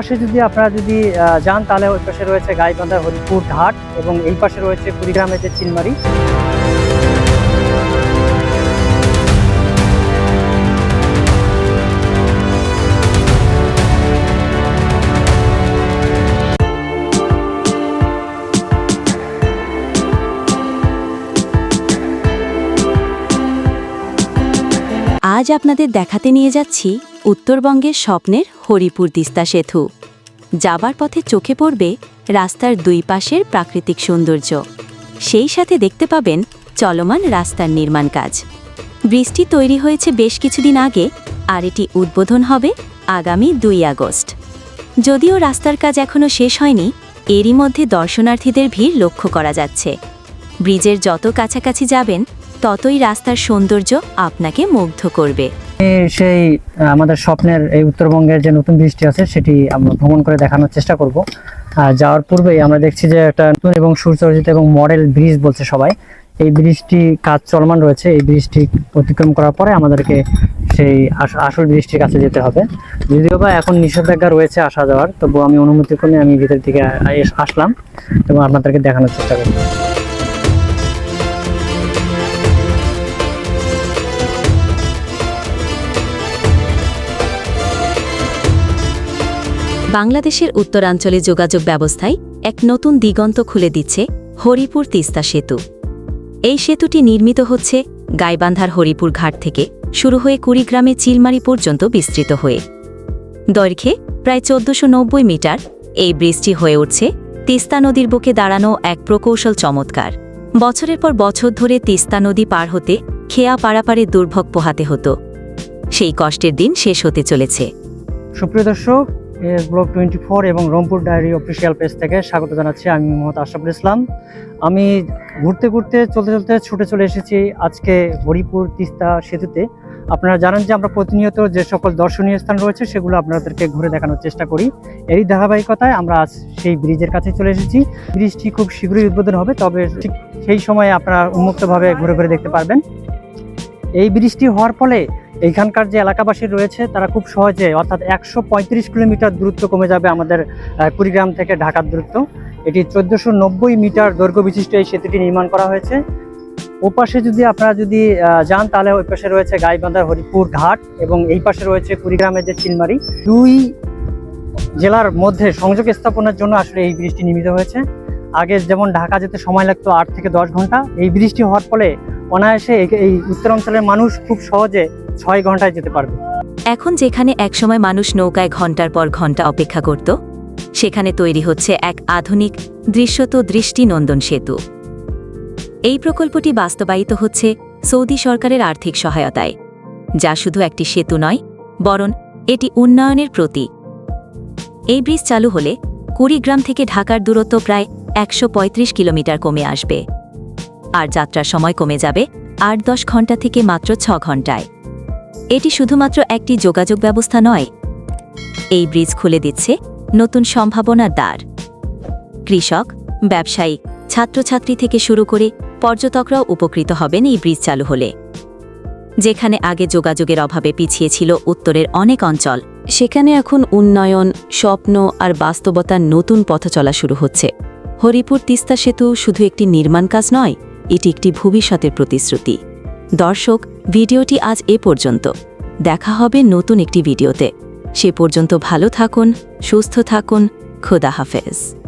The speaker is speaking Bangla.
পাশে যদি আপনারা যদি যান, তাহলে ওই পাশে রয়েছে গাইবান্ধা হরিপুর ঘাট এবং এই পাশে রয়েছে কুড়িগ্রামের যে চিলমারি আজ আপনাদের দেখাতে নিয়ে যাচ্ছি উত্তরবঙ্গের স্বপ্নের হরিপুর তিস্তা সেতু। যাবার পথে চোখে পড়বে রাস্তার দুই পাশের প্রাকৃতিক সৌন্দর্য। সেই সাথে দেখতে পাবেন চলমান রাস্তার নির্মাণ কাজ। বৃষ্টি তৈরি হয়েছে বেশ কিছুদিন আগে, আর এটি উদ্বোধন হবে আগামী দুই আগস্ট। যদিও রাস্তার কাজ এখনও শেষ হয়নি, এরই মধ্যে দর্শনার্থীদের ভিড় লক্ষ্য করা যাচ্ছে। ব্রিজের যত কাছাকাছি যাবেন, ততই রাস্তার সৌন্দর্য আপনাকে মুগ্ধ করবে। সেই আমাদের স্বপ্নের এই উত্তরবঙ্গের যে নতুন বৃষ্টি আছে, সেটি আমরা ভ্রমণ করে দেখানোর চেষ্টা করব। যাওয়ার পূর্বেই আমরা দেখছি যে একটা নতুন এবং সুচর্জিত এবং মডেল ব্রিজ বলছে সবাই। এই ব্রিজটি কাজ চলমান রয়েছে। এই ব্রিজটি অতিক্রম করার পরে আমাদেরকে সেই আসল ব্রিজটির কাছে যেতে হবে। যদিও বা এখন নিষেধাজ্ঞা রয়েছে আসা যাওয়ার তবু আমি অনুমতি ক্রমে আমি ভিতর দিকে আসলাম এবং আপনাদেরকে দেখানোর চেষ্টা করব। বাংলাদেশের উত্তরাঞ্চলে যোগাযোগ ব্যবস্থায় এক নতুন দিগন্ত খুলে দিচ্ছে হরিপুর তিস্তা সেতু। এই সেতুটি নির্মিত হচ্ছে গাইবান্ধার হরিপুর ঘাট থেকে শুরু হয়ে কুড়িগ্রামে চিলমারি পর্যন্ত বিস্তৃত হয়ে। দৈর্ঘ্যে প্রায় চোদ্দশো মিটার, এই ব্রিজটি হয়ে উঠছে তিস্তা নদীর বুকে দাঁড়ানো এক প্রকৌশল চমৎকার। বছরের পর বছর ধরে তিস্তা নদী পার হতে খেয়া পারাপারে দুর্ভোগ পোহাতে হতো। সেই কষ্টের দিন শেষ হতে চলেছে। সুপ্রিয় দর্শক ব্লক টোয়েন্টি ফোর এবং রংপুর ডায়েরি অফিসিয়াল পেজ থেকে স্বাগত জানাচ্ছি। আমি মোহাম্মদ আশরাফুল ইসলাম। আমি ঘুরতে ঘুরতে, চলতে চলতে ছুটে চলে এসেছি আজকে হরিপুর তিস্তা সেতুতে। আপনারা জানেন যে আমরা প্রতিনিয়ত যে সকল দর্শনীয় স্থান রয়েছে, সেগুলো আপনাদেরকে ঘুরে দেখানোর চেষ্টা করি। এরই ধারাবাহিকতায় আমরা আজ সেই ব্রিজের কাছে চলে এসেছি। ব্রিজটি খুব শীঘ্রই উদ্বোধন হবে, তবে ঠিক সেই সময় আপনারা উন্মুক্তভাবে ঘুরে ঘুরে দেখতে পারবেন। এই ব্রিজটি হওয়ার ফলে এইখানকার যে এলাকাবাসী রয়েছে, তারা খুব সহজে, অর্থাৎ একশো পঁয়ত্রিশ কিলোমিটার দূরত্ব কমে যাবে আমাদের কুড়িগ্রাম থেকে ঢাকার দূরত্ব। এটি চোদ্দোশো মিটার দৈর্ঘ্য বিশিষ্ট এই সেতুটি নির্মাণ করা হয়েছে। ওপাশে যদি আপনারা যদি যান, তাহলে ওই পাশে রয়েছে গাইবান্ধার হরিপুর ঘাট এবং এই পাশে রয়েছে কুড়িগ্রামের যে চিলমারি দুই জেলার মধ্যে সংযোগ স্থাপনের জন্য আসলে এই ব্রিজটি নির্মিত হয়েছে। আগে যেমন ঢাকা যেতে সময় লাগতো আট থেকে দশ ঘণ্টা, এই ব্রিজটি হওয়ার ফলে অনায়াসে এই উত্তরাঞ্চলের মানুষ খুব সহজে ছয় ঘন্টায় যেতে পারবে। এখন যেখানে একসময় মানুষ নৌকায় ঘণ্টার পর ঘণ্টা অপেক্ষা করত, সেখানে তৈরি হচ্ছে এক আধুনিক দৃশ্যত দৃষ্টিনন্দন সেতু। এই প্রকল্পটি বাস্তবায়িত হচ্ছে সৌদি সরকারের আর্থিক সহায়তায়, যা শুধু একটি সেতু নয়, বরং এটি উন্নয়নের প্রতীক। এই ব্রিজ চালু হলে কুড়িগ্রাম থেকে ঢাকার দূরত্ব প্রায় একশো পঁয়ত্রিশ কিলোমিটার কমে আসবে। আর যাত্রার সময় কমে যাবে আট দশ ঘণ্টা থেকে মাত্র ছ ঘন্টায় এটি শুধুমাত্র একটি যোগাযোগ ব্যবস্থা নয়। এই ব্রিজ খুলে দিচ্ছে নতুন সম্ভাবনার দ্বার। কৃষক ব্যবসায়ী ছাত্রছাত্রী থেকে শুরু করে পর্যটকরাও উপকৃত হবেন এই ব্রিজ চালু হলে। যেখানে আগে যোগাযোগের অভাবে পিছিয়ে ছিল উত্তরের অনেক অঞ্চল, সেখানে এখন উন্নয়ন, স্বপ্ন আর বাস্তবতার নতুন পথ চলা শুরু হচ্ছে। হরিপুর তিস্তা সেতু শুধু একটি নির্মাণ কাজ নয়, এটি একটি ভবিষ্যতের প্রতিশ্রুতি। দর্শক, ভিডিওটি আজ এ পর্যন্ত। দেখা হবে নতুন একটি ভিডিওতে। সে পর্যন্ত ভালো থাকুন, সুস্থ থাকুন, খোদা হাফেজ।